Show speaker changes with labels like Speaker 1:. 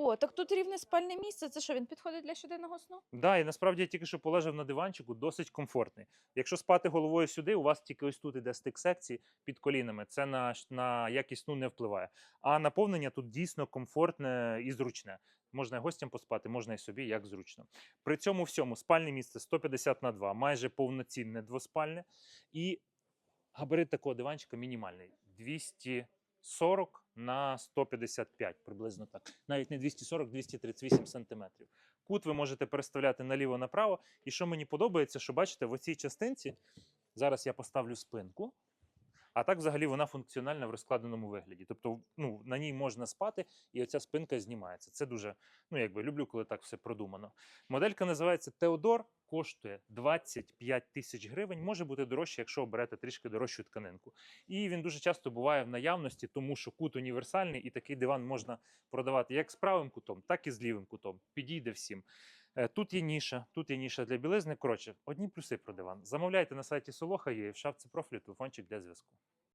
Speaker 1: О, так тут рівне спальне місце. Це що, він підходить для щоденного сну?
Speaker 2: Да, і насправді я тільки що полежав на диванчику, досить комфортний. Якщо спати головою сюди, у вас тільки ось тут іде стик секції під колінами. Це на, на якість сну не впливає. А наповнення тут дійсно комфортне і зручне. Можна гостям поспати, можна і собі, як зручно. При цьому всьому спальне місце 150 на 2, майже повноцінне двоспальне. І габарит такого диванчика мінімальний 240 на 155, приблизно так. Навіть не 240, 238 сантиметрів. Кут ви можете переставляти наліво-направо. І що мені подобається, що бачите, в цій частинці зараз я поставлю спинку. А так, взагалі, вона функціональна в розкладеному вигляді. Тобто, ну, на ній можна спати, і оця спинка знімається. Це дуже, ну якби люблю, коли так все продумано. Моделька називається Теодор, коштує 25 тисяч гривень. Може бути дорожче, якщо оберете трішки дорожчу тканинку. І він дуже часто буває в наявності, тому що кут універсальний, і такий диван можна продавати як з правим кутом, так і з лівим кутом. Підійде всім. Е, Тут є ніша, тут є ніша для білизни. Коротше, одні плюси про диван. Замовляйте на сайті Солоха, є в шапці профілю телефончик для зв'язку.